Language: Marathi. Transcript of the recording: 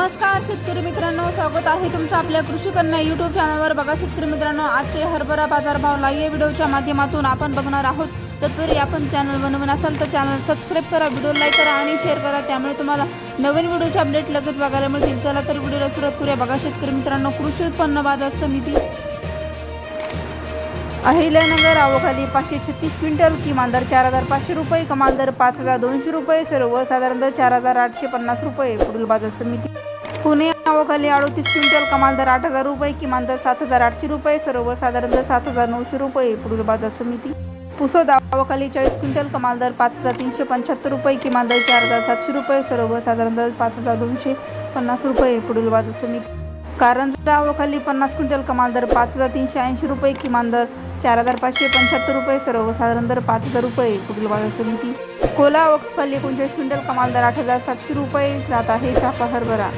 नमस्कार शेतकरी मित्रांनो. स्वागत आहे तुमचं आपल्या कृषी कन्या यूट्यूब चॅनलवर बघा शेतकरी मित्रांनो आजचे हरभरा बाजारभाव लाईव्ह व्हिडिओच्या माध्यमातून आपण बघणार आहोत. तत्पूर्वी आपण चॅनल बनवून असाल तर चॅनल सबस्क्राईब करा व्हिडिओ लाईक करा आणि शेअर करा. त्यामुळे तुम्हाला नवीन व्हिडिओचे अपडेट लगेच बघायला मिळतील. चला तर व्हिडिओला सुरुवात करूया. बघा शेतकरी मित्रांनो कृषी उत्पन्न बाजार समिती अहिल्यानगर आवखाली पाचशे छत्तीस क्विंटल किमान दर चार हजार पाचशे रुपये कमाल दर पाच हजार दोनशे रुपये सर्वसाधारण दर चार हजार आठशे पन्नास रुपये. पुढील बाजार समिती पुणे नावाखाली अडोतीस क्विंटल कमाल दर आठ हजार रुपये किमान दर सात हजार आठशे रुपये सरोवर साधारण दर सात हजार नऊशे रुपये पुढील बाजार समिती. पुसो दावाखाली चाळीस क्विंटल कमाल दर पाच हजार तीनशे पंच्याहत्तर रुपये किमान दर चार हजार सातशे रुपये सरोवर साधारण दर पाच हजार दोनशे पन्नास रुपये पुढील बाजार समिती. कारंजा दावाखाली पन्नास क्विंटल कमाल दर पाच हजार तीनशे ऐंशी रुपये किमान दर चार हजार पाचशे पंच्याहत्तर रुपये सर्वसाधारण दर पाच हजार रुपये पुढील बाजार समिती. कोला आवखाली एकोणचाळीस क्विंटल कमाल दर आठ हजार सातशे रुपये जात आहे चाफा हरभरा.